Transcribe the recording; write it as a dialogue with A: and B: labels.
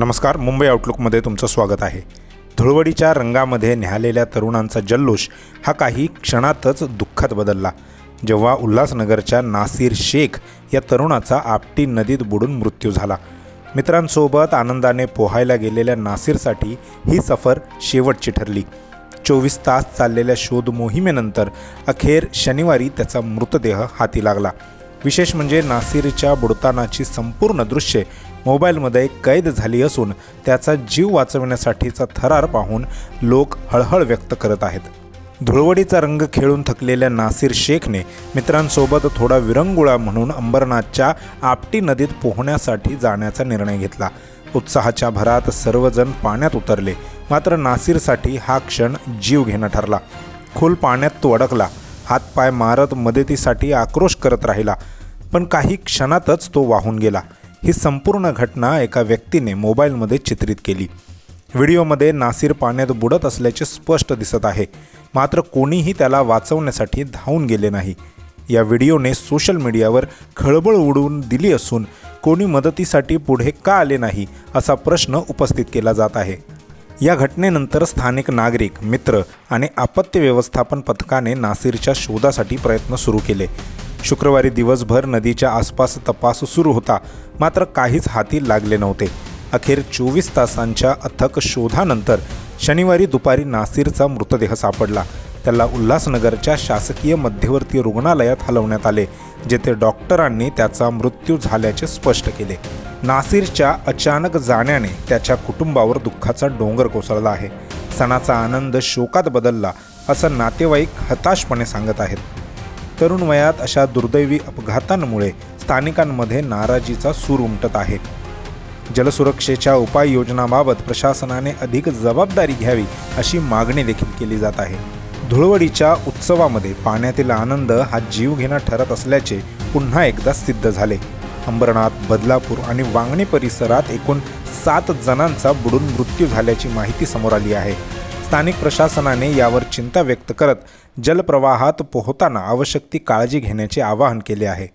A: नमस्कार मुंबई आउटलुकमध्ये तुमचं स्वागत आहे. धुळवडीच्या रंगामध्ये न्याहालेल्या तरुणांचा जल्लोष हा काही क्षणातच दुःखात बदलला. जेव्हा उल्हासनगरच्या नासिर शेख या तरुणाचा आपटी नदीत बुडून मृत्यू झाला. मित्रांसोबत आनंदाने पोहायला गेलेल्या नासिरसाठी ही सफर शेवटची ठरली. चोवीस तास चाललेल्या शोध मोहिमेनंतर अखेर शनिवारी त्याचा मृतदेह हाती लागला. विशेष म्हणजे नासिरच्या बुडतानाची संपूर्ण दृश्ये मोबाईलमध्ये कैद झाली असून त्याचा जीव वाचवण्यासाठीचा थरार पाहून लोक हळहळ व्यक्त करत आहेत. धुळवडीचा रंग खेळून थकलेल्या नासिर शेखने मित्रांसोबत थोडा विरंगुळा म्हणून अंबरनाथच्या आपटी नदीत पोहण्यासाठी जाण्याचा निर्णय घेतला. उत्साहाच्या भरात सर्वजण पाण्यात उतरले. मात्र नासिरसाठी हा क्षण जीव घेणं ठरला. खोल पाण्यात तो अडकला. हातपाय मारत मदतीसाठी आक्रोश करत राहिला. पण काही क्षणातच तो वाहून गेला. ही संपूर्ण घटना एका व्यक्तीने मोबाईलमध्ये चित्रित केली. व्हिडिओमध्ये नासिर पाण्यात बुडत असल्याचे स्पष्ट दिसत आहे. मात्र कोणीही त्याला वाचवण्यासाठी धावून गेले नाही. या व्हिडिओने सोशल मीडियावर खळबळ उडवून दिली असून कोणी मदतीसाठी पुढे का आले नाही असा प्रश्न उपस्थित केला जात आहे. या घटनेनंतर स्थानिक नागरिक मित्र आणि आपत्ती व्यवस्थापन पथकाने नासिरच्या शोधासाठी प्रयत्न सुरू केले. शुक्रवारी दिवसभर नदीच्या आसपास तपास सुरू होता. मात्र काहीच हाती लागले नव्हते. अखेर चोवीस तासांच्या अथक शोधानंतर शनिवारी दुपारी नासिरचा मृतदेह सापडला. त्याला उल्हासनगरच्या शासकीय मध्यवर्ती रुग्णालयात हलवण्यात आले जेथे डॉक्टरांनी त्याचा मृत्यू झाल्याचे स्पष्ट केले. नासिरच्या अचानक जाण्याने त्याच्या कुटुंबावर दुःखाचा डोंगर कोसळला आहे. सणाचा आनंद शोकात बदलला असं नातेवाईक हताशपणे सांगत आहेत. तरुण वयात अशा दुर्दैवी अपघातांमुळे स्थानिकांमध्ये नाराजीचा सूर उमटत आहे. जलसुरक्षेच्या उपाययोजनाबाबत प्रशासनाने अधिक जबाबदारी घ्यावी अशी मागणी देखील केली जात आहे. धुळवडीच्या उत्सवामध्ये पाण्यातील आनंद हा जीवघेणा ठरत असल्याचे पुन्हा एकदा सिद्ध झाले. अंबरनाथ बदलापूर आणि वांगणी परिसरात एकूण सात जणांचा बुडून मृत्यू झाल्याची माहिती समोर आली आहे. स्थानिक प्रशासनाने यावर चिंता व्यक्त करत जलप्रवाहात पोहताना आवश्यक ती काळजी घेण्याचे आवाहन केले आहे.